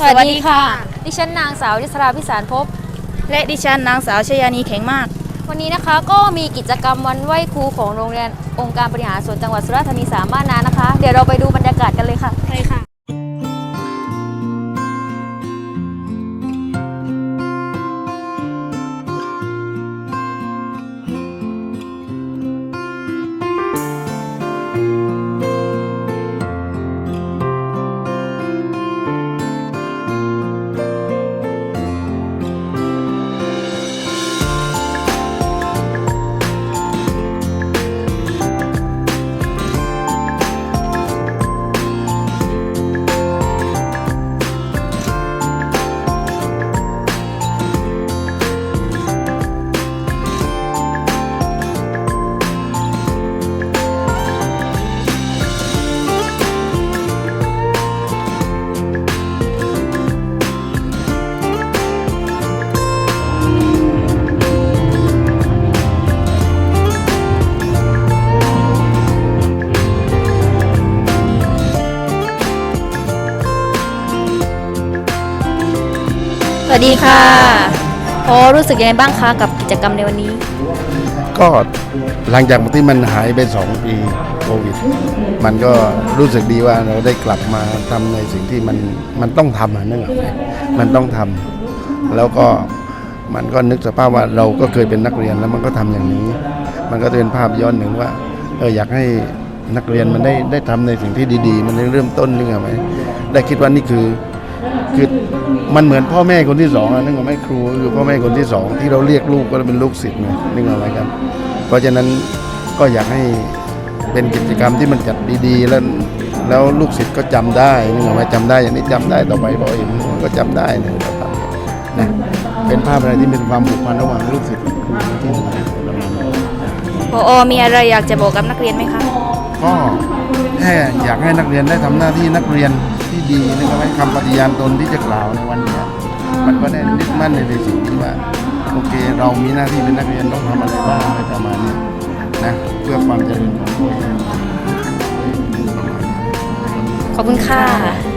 สวัสดีค่ะ ดิฉันนางสาวดิศราพิสารภพและดิฉันนางสาวชยานีแข็งมาก วันนี้นะคะก็มีกิจกรรมวันไหว้ครูของโรงเรียนองค์การบริหารส่วนจังหวัดสุราษฎร์ธานีสามบ้านนานะคะ เดี๋ยวเราไปดูบรรยากาศกันเลยค่ะใช่ค่ะ วัสดีค่ะพอรู้สึกยังไงบ้างคะกับกิจกรรมในวันนี้ ก็หลังจากที่มันหายไปสองปีโควิด มันก็รู้สึกดีว่าเราได้กลับมาทำในสิ่งที่มันมันต้องทำอะนึกออกไหมมันต้องทำแล้วก็มันก็นึกสภาพว่าเราก็เคยเป็นนักเรียนแล้วมันก็ทำอย่างนี้ มันก็จะเป็นภาพย้อนหนึ่งว่าเอออยากให้นักเรียนมันได้ได้ทำในสิ่งที่ดี ๆ มันได้เริ่มต้นนึกออกไหมได้คิดว่านี่คือ คือมันเหมือนพ่อแม่คนที่สองอะนึกออกไหมครูคือพ่อแม่คนที่สองที่เราเรียกลูกก็เป็นลูกศิษย์ไงนึกออกไหมครับ เพราะฉะนั้นก็อยากให้เป็นกิจกรรมที่มันจัดดีๆ แล้วแล้วลูกศิษย์ก็จำได้นึกออกไหมจำได้อย่างนี้จำได้ต่อไปพอเห็นก็จำได้นะครับนะเป็นภาพอะไรที่เป็นความผูกพันระหว่างลูกศิษย์กับครูที่สำคัญประมาณนั้นพออมีอะไรอยากจะบอกกับนักเรียนไหมคะก็ แค่อยากให้นักเรียนได้ทำหน้าที่นักเรียนที่ดีนะครับให้คำปฏิญาณตนที่จะกล่าวในวันนี้มันก็ได้ยึดมั่นในสิ่งที่ว่าโอเคเรามีหน้าที่เป็นนักเรียนต้องทำอะไรบ้างอะไรประมาณนี้นะเพื่อความเจริญของตัวเองขอบคุณค่ะ